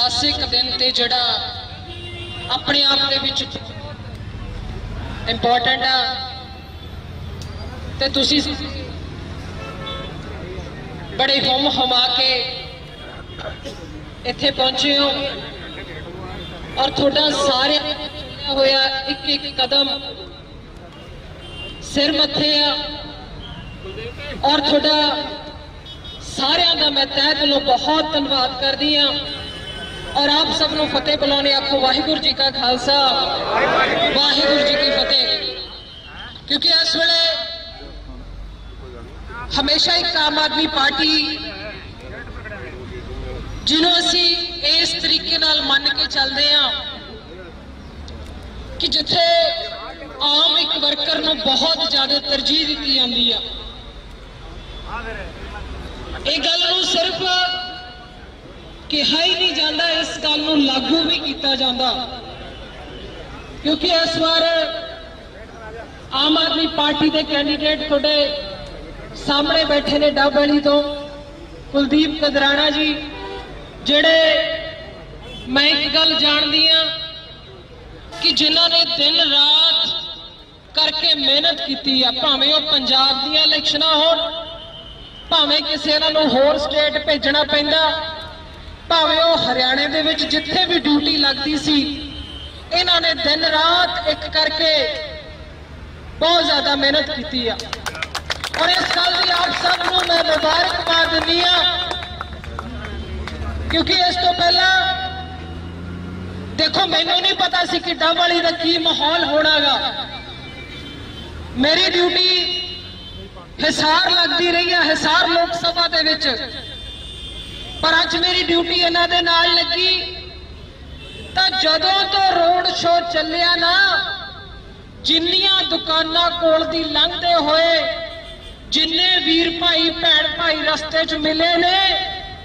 ਇਤਿਹਾਸਿਕ ਦਿਨ ਤੇ ਜਿਹੜਾ ਆਪਣੇ ਆਪ ਦੇ ਵਿੱਚ ਇੰਪੋਰਟੈਂਟ ਆ। ਤੇ ਤੁਸੀਂ ਬੜੇ ਹੁਮ ਹੁਮਾ ਕੇ ਇੱਥੇ ਪਹੁੰਚੇ ਹੋ। ਔਰ ਤੁਹਾਡਾ ਸਾਰਿਆਂ ਦਾ ਹੋਇਆ ਇੱਕ ਇੱਕ ਕਦਮ ਸਿਰ ਮੱਥੇ ਆ। ਔਰ ਤੁਹਾਡਾ ਸਾਰਿਆਂ ਦਾ ਮੈਂ ਤਹਿ ਦਿਲੋਂ ਬਹੁਤ ਧੰਨਵਾਦ ਕਰਦੀ ਆ। ਔਰ ਆਪ ਸਭ ਨੂੰ ਫਤਿਹ ਬੁਲਾਉਣੇ ਆਖੋ, ਵਾਹਿਗੁਰੂ ਜੀ ਕਾ ਖਾਲਸਾ, ਵਾਹਿਗੁਰੂ ਜੀ ਕੀ ਫਤਿਹ। ਕਿਉਂਕਿ ਇਸ ਵੇਲੇ ਹਮੇਸ਼ਾ ਇੱਕ ਆਮ ਆਦਮੀ ਪਾਰਟੀ ਜਿਹਨੂੰ ਅਸੀਂ ਇਸ ਤਰੀਕੇ ਨਾਲ ਮੰਨ ਕੇ ਚੱਲਦੇ ਆ ਕਿ ਜਿੱਥੇ ਆਮ ਇੱਕ ਵਰਕਰ ਨੂੰ ਬਹੁਤ ਜ਼ਿਆਦਾ ਤਰਜੀਹ ਦਿੱਤੀ ਜਾਂਦੀ ਆ। ਇਹ ਗੱਲ ਨੂੰ ਸਿਰਫ ਕਿਹਾ ਹੀ ਨਹੀਂ ਜਾਂਦਾ, ਇਸ ਗੱਲ ਨੂੰ ਲਾਗੂ ਵੀ ਕੀਤਾ ਜਾਂਦਾ। ਕਿਉਂਕਿ ਇਸ ਵਾਰ ਆਮ ਆਦਮੀ ਪਾਰਟੀ ਦੇ ਕੈਂਡੀਡੇਟ ਤੁਹਾਡੇ ਸਾਹਮਣੇ ਬੈਠੇ ਨੇ ਡੱਬਲੀ ਤੋਂ, ਕੁਲਦੀਪ ਕਦਰਾਣਾ ਜੀ, ਜਿਹੜੇ ਮੈਂ ਇੱਕ ਗੱਲ ਜਾਣਦੀ ਆ ਕਿ ਜਿਨ੍ਹਾਂ ਨੇ ਦਿਨ ਰਾਤ ਕਰਕੇ ਮਿਹਨਤ ਕੀਤੀ ਆ, ਭਾਵੇਂ ਉਹ ਪੰਜਾਬ ਦੀਆਂ ਇਲੈਕਸ਼ਨਾਂ ਹੋਣ, ਭਾਵੇਂ ਕਿਸੇ ਇਹਨਾਂ ਨੂੰ ਹੋਰ ਸਟੇਟ ਭੇਜਣਾ ਪੈਂਦਾ ਭਾਵੇਂ ਉਹ ਹਰਿਆਣੇ ਦੇ ਵਿੱਚ ਜਿੱਥੇ ਵੀ ਡਿਊਟੀ ਲੱਗਦੀ ਸੀ, ਇਹਨਾਂ ਨੇ ਦਿਨ ਰਾਤ ਇੱਕ ਕਰਕੇ ਬਹੁਤ ਜ਼ਿਆਦਾ ਮਿਹਨਤ ਕੀਤੀ ਆ। ਔਰ ਇਸ ਗੱਲ ਦੀ ਆਪ ਸਭ ਨੂੰ ਮੈਂ ਮੁਬਾਰਕਬਾਦ ਦਿੰਦੀ ਆ, ਕਿਉਂਕਿ ਇਸ ਤੋਂ ਪਹਿਲਾਂ ਦੇਖੋ, ਮੈਨੂੰ ਨਹੀਂ ਪਤਾ ਸੀ ਕਿ ਡੱਬਵਾਲੀ ਦਾ ਕੀ ਮਾਹੌਲ ਹੋਣਾਗਾ। ਮੇਰੀ ਡਿਊਟੀ ਹਿਸਾਰ ਲੱਗਦੀ ਰਹੀ ਹੈ ਹਿਸਾਰ ਲੋਕ ਸਭਾ ਦੇ ਵਿੱਚ। ਪਰ ਅੱਜ ਮੇਰੀ ਡਿਊਟੀ ਇਹਨਾਂ ਦੇ ਨਾਲ ਲੱਗੀ। ਤਾਂ ਜਦੋਂ ਤੋਂ ਰੋਡ ਸ਼ੋਅ ਚੱਲਿਆ ਨਾ, ਜਿੰਨੀਆਂ ਦੁਕਾਨਾਂ ਕੋਲ ਦੀ ਲੰਘਦੇ ਹੋਏ, ਜਿੰਨੇ ਵੀਰ ਭਾਈ, ਭੈਣ ਭਾਈ ਰਸਤੇ 'ਚ ਮਿਲੇ ਨੇ,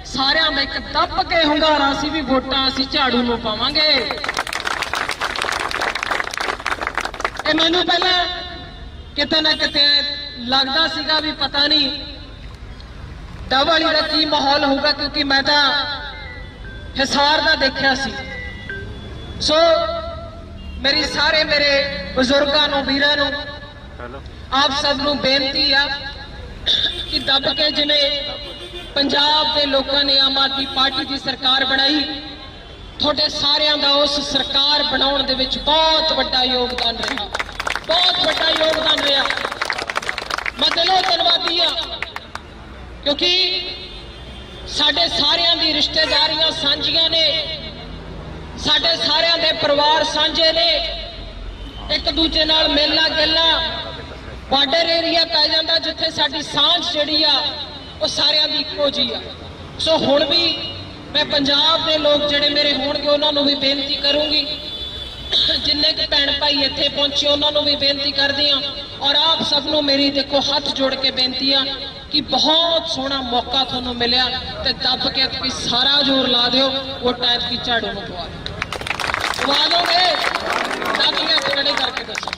ਸਾਰਿਆਂ ਦਾ ਇੱਕ ਦੱਬ ਕੇ ਹੁੰਗਾਰਾ ਸੀ ਵੀ ਵੋਟਾਂ ਅਸੀਂ ਝਾੜੂ ਨੂੰ ਪਾਵਾਂਗੇ। ਇਹ ਮੈਨੂੰ ਪਹਿਲਾਂ ਕਿਤੇ ਨਾ ਕਿਤੇ ਲੱਗਦਾ ਸੀਗਾ ਵੀ ਪਤਾ ਨਹੀਂ ਡਬਲੀ ਦਾ ਕੀ ਮਾਹੌਲ ਹੋਊਗਾ? ਕਿਉਂਕਿ ਮੈਂ ਤਾਂ ਹਿਸਾਰ ਦਾ ਦੇਖਿਆ ਸੀ। ਸੋ ਮੇਰੀ ਸਾਰੇ ਮੇਰੇ ਬਜ਼ੁਰਗਾਂ ਨੂੰ ਵੀਰਾਂ ਨੂੰ ਆਪ ਸਭ ਨੂੰ ਬੇਨਤੀ ਆ ਕਿ ਦੱਬ ਕੇ ਜਿਵੇਂ ਪੰਜਾਬ ਦੇ ਲੋਕਾਂ ਨੇ ਆਮ ਆਦਮੀ ਪਾਰਟੀ ਦੀ ਸਰਕਾਰ ਬਣਾਈ ਤੁਹਾਡੇ ਸਾਰਿਆਂ ਦਾ ਉਸ ਸਰਕਾਰ ਬਣਾਉਣ ਦੇ ਵਿੱਚ ਬਹੁਤ ਵੱਡਾ ਯੋਗਦਾਨ ਰਿਹਾ। ਬਹੁਤ ਵੱਡਾ ਯੋਗਦਾਨ ਰਿਹਾ ਮੈਂ ਦਿਲੋਂ ਧੰਨਵਾਦੀ ਆ ਕਿਉਂਕਿ ਸਾਡੇ ਸਾਰਿਆਂ ਦੀ ਰਿਸ਼ਤੇਦਾਰੀਆਂ ਸਾਂਝੀਆਂ ਨੇ, ਸਾਡੇ ਸਾਰਿਆਂ ਦੇ ਪਰਿਵਾਰ ਸਾਂਝੇ ਨੇ। ਇੱਕ ਦੂਜੇ ਨਾਲ ਮਿਲਣਾ ਗਿਲਣਾ ਬਾਰਡਰ ਏਰੀਆ ਪੈ ਜਾਂਦਾ ਜਿੱਥੇ ਸਾਡੀ ਸਾਂਝ ਜਿਹੜੀ ਆ, ਉਹ ਸਾਰਿਆਂ ਦੀ ਇੱਕੋ ਜੀ ਆ। ਸੋ ਹੁਣ ਵੀ ਮੈਂ ਪੰਜਾਬ ਦੇ ਲੋਕ ਜਿਹੜੇ ਮੇਰੇ ਹੋਣਗੇ, ਉਹਨਾਂ ਨੂੰ ਵੀ ਬੇਨਤੀ ਕਰੂੰਗੀ। ਜਿੰਨੇ ਕੁ ਭੈਣ ਭਾਈ ਇੱਥੇ ਪਹੁੰਚੇ, ਉਹਨਾਂ ਨੂੰ ਵੀ ਬੇਨਤੀ ਕਰਦੀ ਆ। ਔਰ ਆਪ ਸਭ ਨੂੰ ਮੇਰੀ ਦੇਖੋ ਹੱਥ ਜੋੜ ਕੇ ਬੇਨਤੀ ਆ ਕਿ ਬਹੁਤ ਸੋਹਣਾ ਮੌਕਾ ਤੁਹਾਨੂੰ ਮਿਲਿਆ ਤੇ ਦੱਬ ਕੇ ਤੁਸੀਂ ਸਾਰਾ ਜ਼ੋਰ ਲਾ ਦਿਓ, ਉਹ ਟਾਈਪ ਕੀ ਝਾੜੂ ਨੂੰ ਪਵਾ ਦਿਓ। ਪਵਾ ਦੋਗੇ ਦੱਬ ਕੇ ਖੜੇ ਕਰਕੇ ਦੱਸੋ।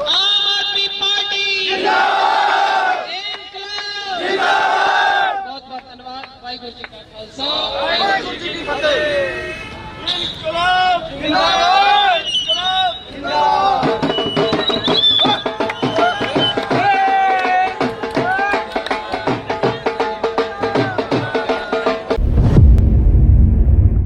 ਆਮ ਆਦਮੀ ਪਾਰਟੀ। ਜਿੰਦਾਬਾਦ ਜਿੰਦਾਬਾਦ ਬਹੁਤ ਬਹੁਤ ਧੰਨਵਾਦ। ਵਾਹਿਗੁਰੂ ਜੀ ਕਾ ਖਾਲਸਾ। ਵਾਹਿਗੁਰੂ ਜੀ ਕੀ ਫਤਿਹ। ਇਨਕਲਾਬ ਜਿੰਦਾਬਾਦ।